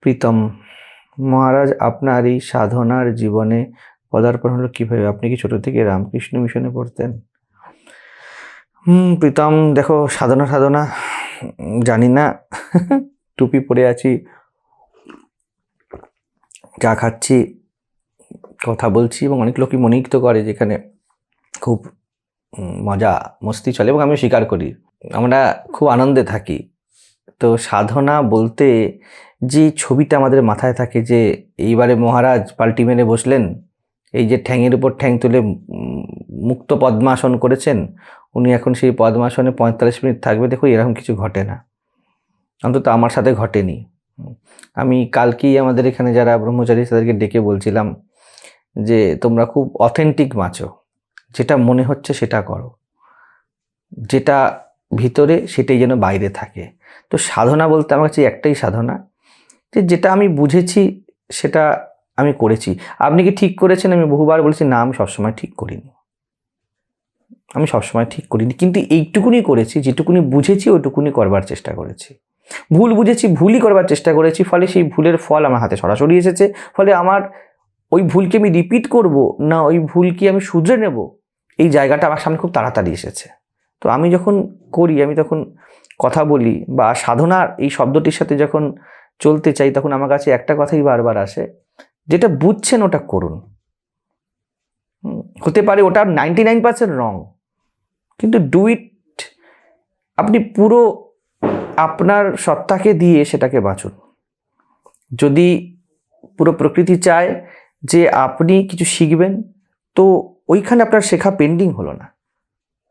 প্রীতম, মহারাজ, আপনার এই সাধনার জীবনে পদার্পণ হলো কীভাবে? আপনি কি ছোট থেকে রামকৃষ্ণ মিশনে পড়তেন? হুম, প্রীতম, দেখো, সাধনা সাধনা, জানি না, টুপি পরে আছি, চা খাচ্ছি, কথা বলছি, এবং অনেক লোকই মনেই তো করে যেখানে খুব মজা, মস্তি চলে, এবং আমি স্বীকার করি। আমরা খুব আনন্দে থাকি। তো সাধনা বলতে যে ছবিটা আমাদের মাথায় থাকে যে এইবারে মহারাজ পাল্টি মেরে বসলেন, এই যে ঠ্যাঙের উপর ঠ্যাং তুলে মুক্ত পদ্মাসন করেছেন, উনি এখন সেই পদ্মাসনে পঁয়তাল্লিশ মিনিট থাকবে দেখো এরকম কিছু ঘটে না। অন্তত আমার সাথে ঘটেনি। আমি কালকেই আমাদের এখানে যারা ব্রহ্মচারী, তাদেরকে ডেকে বলছিলাম যে, তোমরা খুব অথেন্টিক বাঁচো। যেটা মনে হচ্ছে সেটা করো। যেটা ভিতরে সেটাই যেন বাইরে থাকে। তো সাধনা বলতে আমার কাছে একটাই সাধনা যে যেটা আমি বুঝেছি, সেটা আমি করেছি। আপনি কি ঠিক করেছেন? আমি বহুবার বলেছি, না, আমি সবসময় ঠিক করিনি। আমি সবসময় ঠিক করিনি। কিন্তু এইটুকুনি করেছি, যেটুকুনি বুঝেছি, ওইটুকুনি করবার চেষ্টা করেছি। ভুল বুঝেছি, ভুলই করবার চেষ্টা করেছি, ফলে সেই ভুলের ফল আমার হাতে সরাসরি এসেছে। ফলে আমার ওই ভুলকে আমি রিপিট করব, না ওই ভুলকে আমি শুধরে নেব? এই জায়গাটা আমার সামনে খুব তাড়াতাড়ি এসেছে। তো আমি যখন করি, আমি তখন কথা বলি বা সাধনার এই শব্দটির সাথে যখন চলতে চাই, তখন আমার কাছে একটা কথাই বারবার আসে, যেটা বুঝছেন ওটা করুন। হতে পারে ওটা নাইনটি নাইন পার্সেন্ট রং কিন্তু ডু ইট আপনি পুরো আপনার সত্তাকে দিয়ে সেটাকে বাঁচুন। যদি পুরো প্রকৃতি চায় যে আপনি কিছু শিখবেন, তো ওইখানে আপনার শেখা পেন্ডিং হলো না।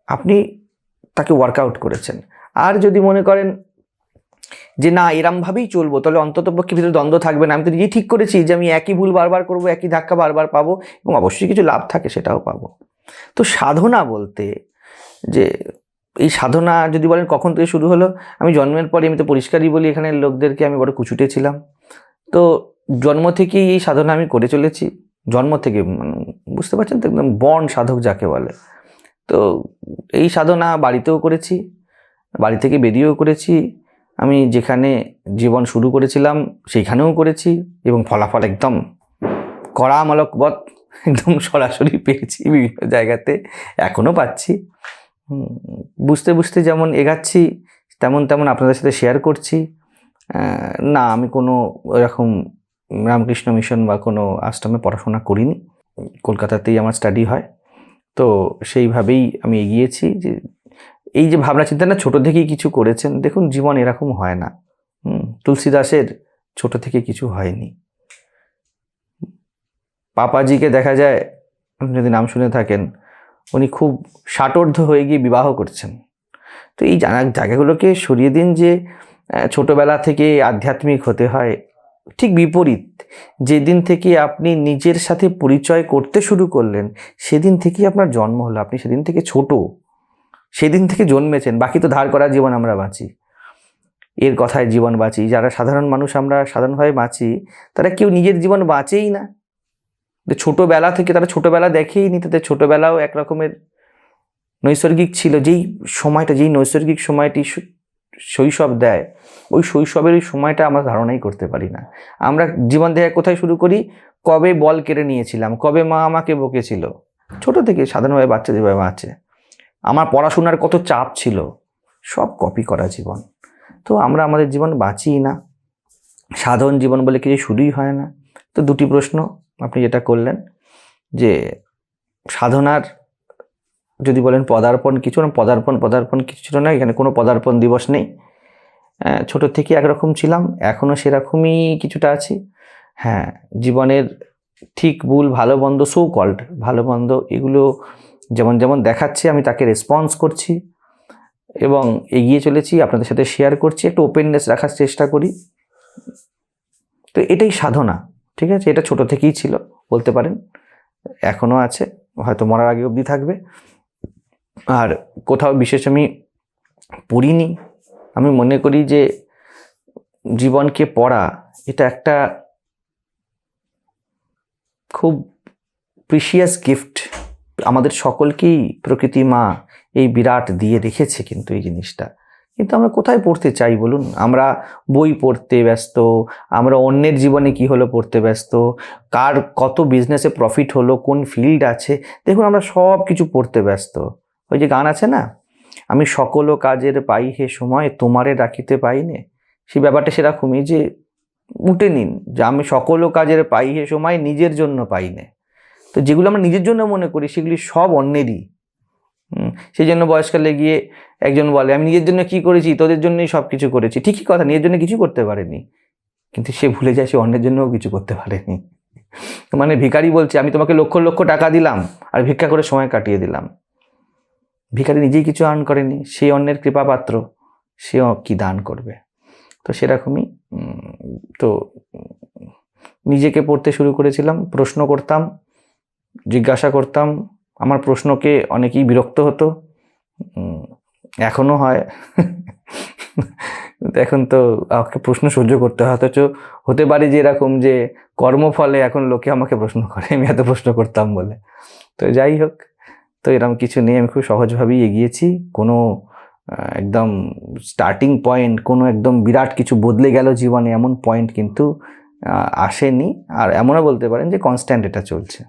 আপনি তাকে ওয়ার্কআউট করেছেন। আর যদি মনে করেন যে না, এরমভাবেই চলবো, তাহলে অন্তত পক্ষে ভিতরে দ্বন্দ্ব থাকবে না। আমি তো নিজেই ঠিক করেছি যে আমি একই ভুল বারবার করব, একই ধাক্কা বারবার পাবো এবং অবশ্যই কিছু লাভ থাকে সেটাও পাবো। তো সাধনা বলতে যে এই সাধনা যদি বলেন কখন থেকে শুরু হলো? আমি জন্মের পরে, আমি তো পরিষ্কারই বলি এখানে লোকদেরকে আমি বড় কুচুটে ছিলাম। তো জন্ম থেকেই এই সাধনা আমি করে চলেছি। জন্ম থেকে বুঝতে পারছেন তো? একদম বন সাধক যাকে বলে। তো এই সাধনা বাড়িতেও করেছি, বাড়ি থেকে বেরিয়েও করেছি। আমি যেখানে জীবন শুরু করেছিলাম সেইখানেও করেছি এবং ফলাফল একদম কড়ামলকবৎ একদম সরাসরি পেয়েছি বিভিন্ন জায়গাতে, এখনও পাচ্ছি। বুঝতে বুঝতে যেমন এগাচ্ছি, তেমন তেমন আপনাদের সাথে শেয়ার করছি। না, আমি কোনো এরকম রামকৃষ্ণ মিশন বা কোনো আশ্রমে পড়াশোনা করিনি। কলকাতাতেই আমার স্টাডি হয়। তো সেইভাবেই আমি এগিয়েছি যে এই যে ভাবনা চিন্তা না, ছোটো থেকেই কিছু করেছেন। দেখুন, জীবন এরকম হয় না। তুলসী দাসের ছোট থেকে কিছু হয়নি। পাপাজিকে দেখা যায়, আপনি যদি নাম শুনে থাকেন, উনি খুব ষাটোর্ধ হয়ে গিয়ে বিবাহ করছেন। তো এই জানা জায়গাগুলোকে সরিয়ে দিন যে ছোটবেলা থেকে আধ্যাত্মিক হতে হয়। ঠিক বিপরীত। যেদিন থেকে আপনি নিজের সাথে পরিচয় করতে শুরু করলেন, সেদিন থেকেই আপনার জন্ম হলো। আপনি সেদিন থেকে ছোট, সেদিন থেকে জন্মেছেন। বাকি তো ধার করা জীবন আমরা বাঁচি। এর কথায় জীবন বাঁচি। যারা সাধারণ মানুষ আমরা সাধারণভাবে বাঁচি, তারা কেউ নিজের জীবন বাঁচেই না। ছোটোবেলা থেকে তারা ছোটোবেলা দেখেই নি তাদের ছোটোবেলাও এক রকমের নৈসর্গিক ছিল। যেই সময়টা, যেই নৈসর্গিক সময়টি শৈশব দেয়, ওই শৈশবের ওই সময়টা আমরা ধারণাই করতে পারি না। আমরা জীবন দেখা কোথায় শুরু করি? কবে বল কেড়ে নিয়েছিলাম? কবে মা আমাকে বকেছিল? ছোট থেকে সাধারণভাবে বাচ্চা যেভাবে আছে। আমার পড়াশোনার কত চাপ ছিল? সব কপি করা জীবন। তো আমরা আমাদের জীবন বাঁচি না। সাধারণ জীবন বলে কিছু শুরুই হয় না। তো দুটি প্রশ্ন আপনি যেটা করলেন, যে সাধনার যদি বলেন পদার্পণ কিছু না, পদার্পণ পদার্পণ কিছু ছিল না, এখানে কোনো পদার্পণ দিবস নেই। ছোট থেকে একরকম ছিলাম এখনও সেরকমই কিছুটা আছি। হ্যাঁ জীবনের ঠিক ভুল, ভালো, মন্দ সো কল্ড ভালো, মন্দ এগুলো যেমন যেমন দেখাচ্ছে, আমি তাকে রেসপন্স করছি এবং এগিয়ে চলেছি, আপনাদের সাথে শেয়ার করছি, একটু ওপেননেস রাখার চেষ্টা করি। তো এটাই সাধনা, ঠিক আছে? এটা ছোট থেকেই ছিল, বলতে পারেন। এখনও আছে, হয়তো মরার আগে অবধি থাকবে। আর কোথাও বিশেষ আমি পড়িনি। আমি মনে করি যে জীবনকে পড়া, এটা একটা খুব প্রিশিয়াস গিফট আমাদের সকলকেই প্রকৃতি মা এই বিরাট দিয়ে রেখেছে কিন্তু এই জিনিসটা। কিন্তু আমরা কোথায় পড়তে চাই বলুন? আমরা বই পড়তে ব্যস্ত, আমরা অন্যের জীবনে কি হলো পড়তে ব্যস্ত, কার কত বিজনেসে প্রফিট হলো, কোন ফিল্ড আছে, দেখুন আমরা সব কিছু পড়তে ব্যস্ত। ওই যে গান আছে না? আমি সকল কাজের পাই হে সময়, তোমারে রাখিতে পাইনে। সেই ব্যাপারটা সেরকমই যে উঠে নিন, যে আমি সকল কাজের পাই হে সময়, নিজের জন্য পাইনে। তো যেগুলো আমরা নিজের জন্য মনে করি, সেগুলি সব অন্যেরই। সেই জন্য বয়সকালে গিয়ে একজন বলে, আমি নিজের জন্য কি করেছি? তোদের জন্যই সব কিছু করেছি। ঠিকই কথা, নিজের জন্য কিছু করতে পারেনি। কিন্তু সে ভুলে যায়, সে অন্যের জন্যও কিছু করতে পারেনি। মানে ভিখারি বলছে, আমি তোমাকে লক্ষ লক্ষ টাকা দিলাম, আর ভিক্ষা করে সময় কাটিয়ে দিলাম। ভিখারি নিজেই কিছু আর্ন করেনি সেই অন্যের কৃপাপাত্র সে কি দান করবে? তো সেরকমই তো নিজেকে পড়তে শুরু করেছিলাম প্রশ্ন করতাম জিজ্ঞাসা করতাম আমার প্রশ্নকে অনেকেই বিরক্ত হতো উম, এখনও হয়। এখন তো আমাকে প্রশ্ন সহ্য করতে হয় অথচ হতে পারে যে এরকম যে কর্মফলে এখন লোকে আমাকে প্রশ্ন করে আমি এত প্রশ্ন করতাম বলে। তো যাই হোক তো এরকম কিছু নিয়ে আমি খুব সহজভাবেই এগিয়েছি। কোনো একদম স্টার্টিং পয়েন্ট কোনো একদম বিরাট কিছু বদলে গেল জীবনে এমন পয়েন্ট কিন্তু আসেনি। আর এমনও বলতে পারেন যে কনস্ট্যান্ট এটা চলছে।